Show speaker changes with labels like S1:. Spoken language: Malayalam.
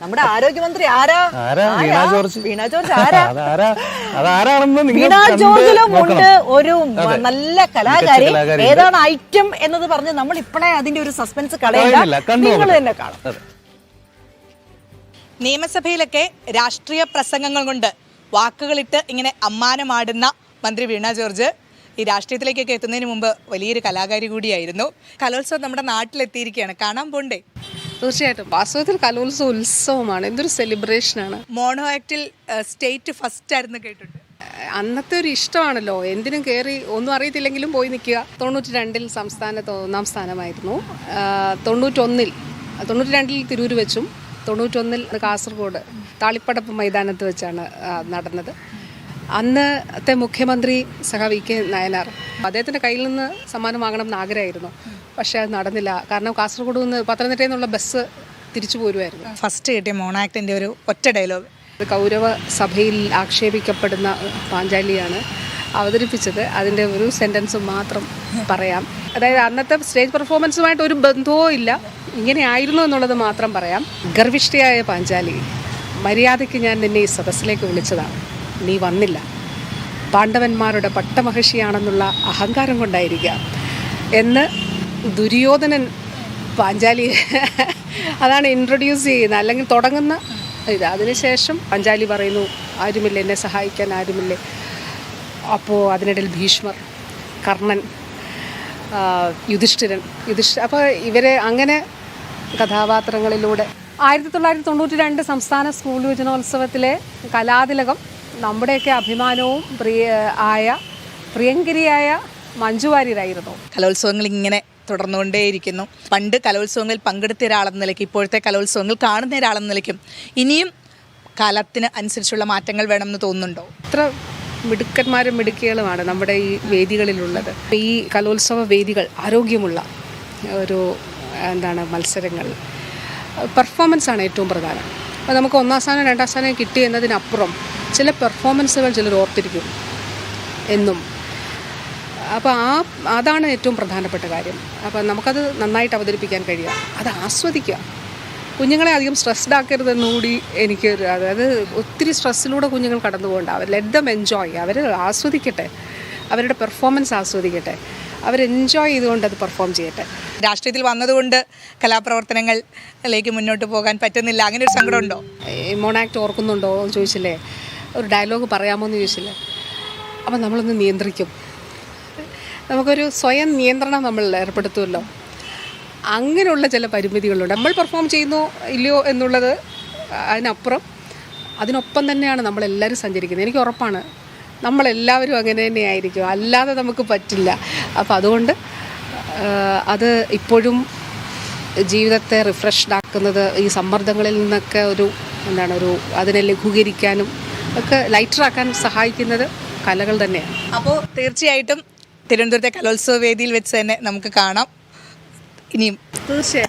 S1: നമ്മുടെ ആരോഗ്യമന്ത്രി ആരാ?
S2: ആരാ? വീണ? ജോർജ്.
S1: വീണ ജോർജ് ആരാ?
S2: അതാരാ അതാരാണെന്ന് നിങ്ങൾ
S1: വീണ ജോർജിലും ഉണ്ട് ഒരു നല്ല കലാകാരി. ഏതാണ് ഐറ്റം എന്നത് പറഞ്ഞ് നമ്മൾ ഇപ്പോഴേ അതിന്റെ ഒരു സസ്പെൻസ് കളയില്ല നിങ്ങൾ തന്നെ കാണാം
S2: അതെ.
S3: നിയമസഭയിലൊക്കെ രാഷ്ട്രീയ പ്രസംഗങ്ങൾ കൊണ്ട് വാക്കുകളിട്ട് ഇങ്ങനെ അമ്മാനമാടുന്ന മന്ത്രി വീണ ജോർജ് ഈ രാഷ്ട്രീയത്തിലേക്കൊക്കെ എത്തുന്നതിന് മുമ്പ് വലിയൊരു കലാകാരി കൂടിയായിരുന്നു. കലോത്സവം നമ്മുടെ നാട്ടിലെത്തിയിരിക്കുകയാണ്. കാണാൻ പോണ്ടേ?
S4: തീർച്ചയായിട്ടും. വാസ്തവത്തിൽ കലോത്സവ ഉത്സവമാണ്. എന്തൊരു സെലിബ്രേഷനാണ്
S3: മോണോ ആക്ടിൽ സ്റ്റേറ്റ് ഫസ്റ്റ് ആയിരുന്നു കേട്ടിട്ടുണ്ട്
S4: അന്നത്തെ ഒരു ഇഷ്ടമാണല്ലോ. എന്തിനും കയറി ഒന്നും അറിയത്തില്ലെങ്കിലും പോയി നിൽക്കുക. തൊണ്ണൂറ്റി രണ്ടിൽ സംസ്ഥാനത്ത് ഒന്നാം സ്ഥാനമായിരുന്നു. തൊണ്ണൂറ്റൊന്നിൽ തൊണ്ണൂറ്റി രണ്ടിൽ തിരൂർ വെച്ചും തൊണ്ണൂറ്റൊന്നിൽ കാസർഗോഡ് താളിപ്പടപ്പ് മൈതാനത്ത് വെച്ചാണ് നടന്നത്. അന്നത്തെ മുഖ്യമന്ത്രി സഹ വി കെ നയനാർ അദ്ദേഹത്തിന്റെ കയ്യിൽ നിന്ന് സമ്മാനം വാങ്ങണം എന്ന് ആഗ്രഹമായിരുന്നു. പക്ഷേ അത് നടന്നില്ല. കാരണം കാസർഗോഡ് നിന്ന് പത്തനംതിട്ടയിൽ നിന്നുള്ള ബസ് തിരിച്ചു പോരുമായിരുന്നു
S3: ഫസ്റ്റ് കിട്ടിയ മോണാക്ടിന്റെ ഒരു ഒറ്റ ഡയലോഗ്
S4: കൗരവ സഭയിൽ ആക്ഷേപിക്കപ്പെടുന്ന പാഞ്ചാലിയാണ് അവതരിപ്പിച്ചത്. അതിന്റെ ഒരു സെന്റൻസ് മാത്രം പറയാം. അതായത് അന്നത്തെ സ്റ്റേജ് പെർഫോമൻസുമായിട്ട് ഒരു ബന്ധവും ഇല്ല. ഇങ്ങനെയായിരുന്നു എന്നുള്ളത് മാത്രം പറയാം. ഗർഭിഷ്ഠയായ പാഞ്ചാലി മര്യാദയ്ക്ക് ഞാൻ നിന്നെ ഈ സദസ്സിലേക്ക് വിളിച്ചതാണ്. നീ വന്നില്ല. പാണ്ഡവന്മാരുടെ പട്ടമഹർഷിയാണെന്നുള്ള അഹങ്കാരം കൊണ്ടായിരിക്കാം എന്ന് ദുര്യോധനൻ പാഞ്ചാലി അതാണ് ഇൻട്രൊഡ്യൂസ് ചെയ്യുന്നത്. അല്ലെങ്കിൽ തുടങ്ങുന്ന ഇത്. അതിനുശേഷം പാഞ്ചാലി പറയുന്നു ആരുമില്ല? എന്നെ സഹായിക്കാൻ ആരുമില്ലേ? അപ്പോൾ അതിനിടയിൽ ഭീഷ്മർ കർണൻ യുധിഷ്ഠിരൻ യുധിഷ്ഠ അപ്പോൾ ഇവരെ അങ്ങനെ കഥാപാത്രങ്ങളിലൂടെ ആയിരത്തി തൊള്ളായിരത്തി തൊണ്ണൂറ്റി രണ്ട് സംസ്ഥാന സ്കൂൾ യുവജനോത്സവത്തിലെ കലാതിലകം നമ്മുടെയൊക്കെ അഭിമാനവും പ്രിയ ആയ പ്രിയങ്കരിയായ മഞ്ജു വാര്യരായിരുന്നു
S3: കലോത്സവങ്ങൾ ഇങ്ങനെ തുടർന്നുകൊണ്ടേയിരിക്കുന്നു. പണ്ട് കലോത്സവങ്ങളിൽ പങ്കെടുത്ത ഒരാളെന്ന നിലയ്ക്ക് ഇപ്പോഴത്തെ കലോത്സവങ്ങൾ കാണുന്ന ഒരാളെന്ന നിലയ്ക്കും ഇനിയും കാലത്തിന് അനുസരിച്ചുള്ള മാറ്റങ്ങൾ വേണമെന്ന് തോന്നുന്നുണ്ടോ?
S4: ഇത്ര മിടുക്കന്മാരും മിടുക്കികളുമാണ് നമ്മുടെ ഈ വേദികളിലുള്ളത്. ഈ കലോത്സവ വേദികൾ ആരോഗ്യമുള്ള ഒരു എന്താണ് മത്സരങ്ങൾ. പെർഫോമൻസ് ആണ് ഏറ്റവും പ്രധാനം. അപ്പോൾ നമുക്ക് ഒന്നാം സ്ഥാനം രണ്ടാം സ്ഥാനം കിട്ടി എന്നതിനപ്പുറം ചില പെർഫോമൻസുകൾ ചിലർ ഓർത്തിരിക്കും എന്നും. അപ്പോൾ ആ അതാണ് ഏറ്റവും പ്രധാനപ്പെട്ട കാര്യം. അപ്പോൾ നമുക്കത് നന്നായിട്ട് അവതരിപ്പിക്കാൻ കഴിയുക. അത് ആസ്വദിക്കുക. കുഞ്ഞുങ്ങളെ അധികം സ്ട്രെസ്ഡ് ആക്കരുതെന്നുകൂടി എനിക്ക് അതായത് ഒത്തിരി സ്ട്രെസ്സിലൂടെ കുഞ്ഞുങ്ങൾ കടന്നു പോകണ്ട. അവർ ലെറ്റ് ദം എൻജോയ് അവർ ആസ്വദിക്കട്ടെ. അവരുടെ പെർഫോമൻസ് ആസ്വദിക്കട്ടെ. അവർ എൻജോയ് ചെയ്തുകൊണ്ട് അത് പെർഫോം ചെയ്യട്ടെ.
S3: രാഷ്ട്രീയത്തിൽ വന്നതുകൊണ്ട് കലാപ്രവർത്തനങ്ങളിലേക്ക് മുന്നോട്ട് പോകാൻ പറ്റുന്നില്ല. അങ്ങനെ ഒരു സങ്കടം ഉണ്ടോ?
S4: ആക്ട് മോണാക്ട് ഓർക്കുന്നുണ്ടോ എന്ന് ചോദിച്ചില്ലേ? ഒരു ഡയലോഗ് പറയാമോ എന്ന് ചോദിച്ചില്ലേ? അപ്പം നമ്മളൊന്ന് നിയന്ത്രിക്കും. നമുക്കൊരു സ്വയം നിയന്ത്രണം നമ്മൾ ഏർപ്പെടുത്തുമല്ലോ. അങ്ങനെയുള്ള ചില പരിമിതികളുണ്ട്. നമ്മൾ പെർഫോം ചെയ്യുന്നോ ഇല്ലയോ എന്നുള്ളത് അതിനപ്പുറം അതിനൊപ്പം തന്നെയാണ് നമ്മളെല്ലാവരും സഞ്ചരിക്കുന്നത്. എനിക്ക് ഉറപ്പാണ്. നമ്മളെല്ലാവരും അങ്ങനെ തന്നെയായിരിക്കും അല്ലാതെ നമുക്ക് പറ്റില്ല. അപ്പം അതുകൊണ്ട് അത് ഇപ്പോഴും ജീവിതത്തെ റിഫ്രഷ്ഡ് ആക്കുന്നത് ഈ സമ്മർദ്ദങ്ങളിൽ നിന്നൊക്കെ ഒരു എന്താണ് ഒരു അതിനെ ലഘൂകരിക്കാനും ഒക്കെ ലൈറ്ററാക്കാൻ സഹായിക്കുന്നത് കലകൾ തന്നെയാണ്.
S3: അപ്പോൾ തീർച്ചയായിട്ടും തിരുവനന്തപുരത്തെ കലോത്സവ വേദിയിൽ വെച്ച് തന്നെ നമുക്ക് കാണാം. ഇനിയും
S4: തീർച്ചയായും.